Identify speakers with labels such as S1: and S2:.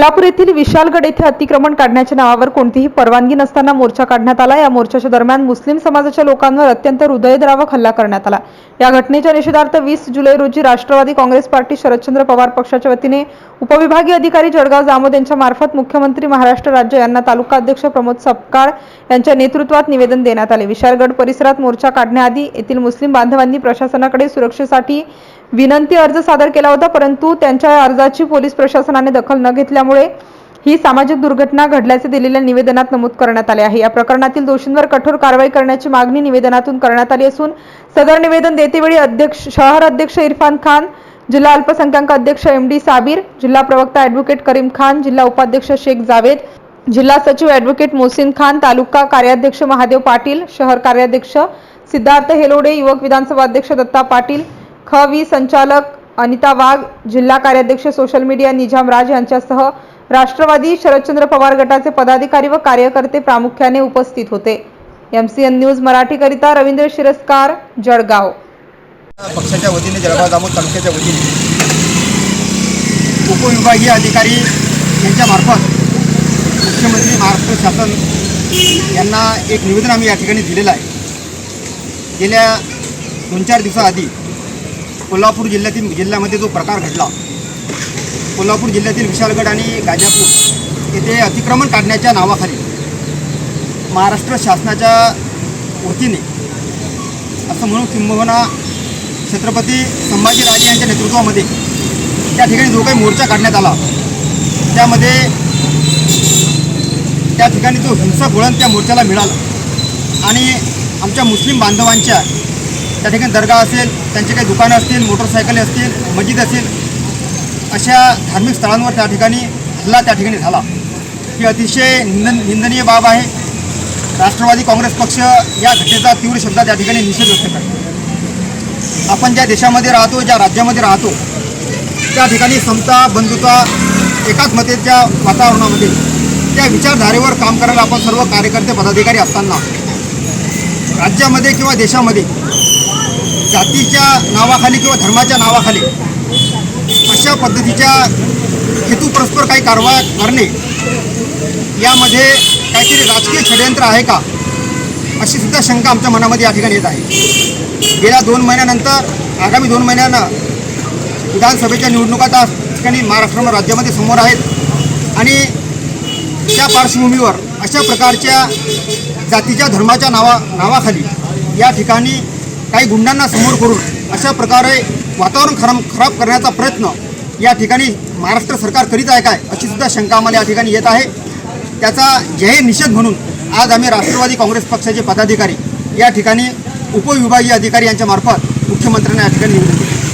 S1: कोल्हापूर येथील विशालगड येथे अतिक्रमण काढण्याच्या नावावर कोणतीही परवानगी नसताना मोर्चा काढण्यात आला. या मोर्चाच्या दरम्यान मुस्लिम समाजाच्या लोकांवर अत्यंत हृदयद्रावक हल्ला करण्यात आला. या घटनेच्या निषेधार्थ वीस जुलै रोजी राष्ट्रवादी काँग्रेस पार्टी शरदचंद्र पवार पक्षाच्या वतीने उपविभागीय अधिकारी जळगाव जामोद यांच्या मार्फत मुख्यमंत्री महाराष्ट्र राज्य यांना तालुका अध्यक्ष प्रमोद सपकाळ यांच्या नेतृत्वात निवेदन देण्यात आले. विशालगड परिसरात मोर्चा काढण्याआधी येथील मुस्लिम बांधवांनी प्रशासनाकडे सुरक्षेसाठी विनंती अर्ज सादर केला होता परंतु त्यांच्या अर्जाची पोलीस प्रशासनाने दखल न घेतल्यामुळे ही सामाजिक दुर्घटना घडल्याचे दिलेल्या निवेदनात नमूद करण्यात आले आहे. या प्रकरणातील दोषींवर कठोर कारवाई करण्याची मागणी निवेदनातून करण्यात आली असून सदर निवेदन देतेवेळी अध्यक्ष शहर अध्यक्ष इरफान खान जिल्हा अल्पसंख्याक अध्यक्ष एम डी साबीर जिल्हा प्रवक्ता ॲडव्होकेट करीम खान जिल्हा उपाध्यक्ष शेख जावेद जिल्हा सचिव ॲडव्होकेट मोहसिन खान तालुका कार्याध्यक्ष महादेव पाटील शहर कार्याध्यक्ष सिद्धार्थ हेलोडे युवक विधानसभा अध्यक्ष दत्ता पाटील ख वी संचालक अनिता वाघ जिल्हा कार्याध्यक्ष सोशल मीडिया निजाम राज यांच्यासह राष्ट्रवादी शरदचंद्र पवार गटाचे पदाधिकारी व कार्यकर्ते प्रामुख्याने उपस्थित होते. एम सी एन न्यूज मराठीकरिता रवींद्र शिरस्कार जळगाव.
S2: पक्षाच्या वतीने जळगाव दामोद तालुक्याच्या वतीने. उपविभागीय अधिकारी यांच्यामार्फत मुख्यमंत्री महाराष्ट्र शासन यांना एक निवेदन आम्ही या ठिकाणी दिलेलं आहे. गेल्या दोन चार दिवसाआधी कोल्हापूर जिल्ह्यातील जिल्ह्यामध्ये जो प्रकार घडला कोल्हापूर जिल्ह्यातील विशालगड आणि गाजापूर येथे अतिक्रमण काढण्याच्या नावाखाली महाराष्ट्र शासनाच्या वतीने असं म्हणून किंबहुना छत्रपती संभाजीराजे यांच्या नेतृत्वामध्ये त्या ठिकाणी जो काही मोर्चा काढण्यात आला त्यामध्ये त्या ठिकाणी जो हिंसक वळण त्या मोर्चाला मिळाला. आणि आमच्या मुस्लिम बांधवांच्या त्या ठिकाणी दर्गा असेल त्यांचे काही दुकानं असतील मोटरसायकली असतील मस्जिद असेल अशा धार्मिक स्थळांवर त्या ठिकाणी हल्ला त्या ठिकाणी झाला. ही अतिशय निंदन निंदनीय बाब आहे. राष्ट्रवादी काँग्रेस पक्ष या घटनेचा तीव्र शब्दात त्या ठिकाणी निषेध व्यक्त करतो. आपण ज्या देशामध्ये राहतो ज्या राज्यामध्ये राहतो त्या ठिकाणी समता बंधुता एकाच मतेच्या वातावरणामध्ये त्या विचारधारेवर काम करायला आपण सर्व कार्यकर्ते पदाधिकारी असताना राज्यामध्ये किंवा देशामध्ये जातीच्या नावाखाली किंवा धर्माच्या नावाखाली अशा पद्धतीच्या हेतू परस्पर काही कारवाया करणे यामध्ये काहीतरी राजकीय षडयंत्र आहे का? अशी सुद्धा शंका आमच्या मनामध्ये या ठिकाणी येत आहे. गेल्या दोन महिन्यानंतर आगामी दोन महिन्यानं विधानसभेच्या निवडणुका त्या ठिकाणी महाराष्ट्र राज्यामध्ये समोर आहेत आणि त्या पार्श्वभूमीवर अशा प्रकारच्या जातीच्या धर्माच्या नावा नावाखाली या ठिकाणी काही गुंडांना समोर करून अशा प्रकारे वातावरण खराब खराब करण्याचा प्रयत्न या ठिकाणी महाराष्ट्र सरकार करीत आहे काय अशी सुद्धा शंका आम्हाला या ठिकाणी येत आहे. त्याचा जाहीर निषेध म्हणून आज आम्ही राष्ट्रवादी काँग्रेस पक्षाचे पदाधिकारी या ठिकाणी उपविभागीय अधिकारी यांच्यामार्फत मुख्यमंत्र्यांना या ठिकाणी निवडून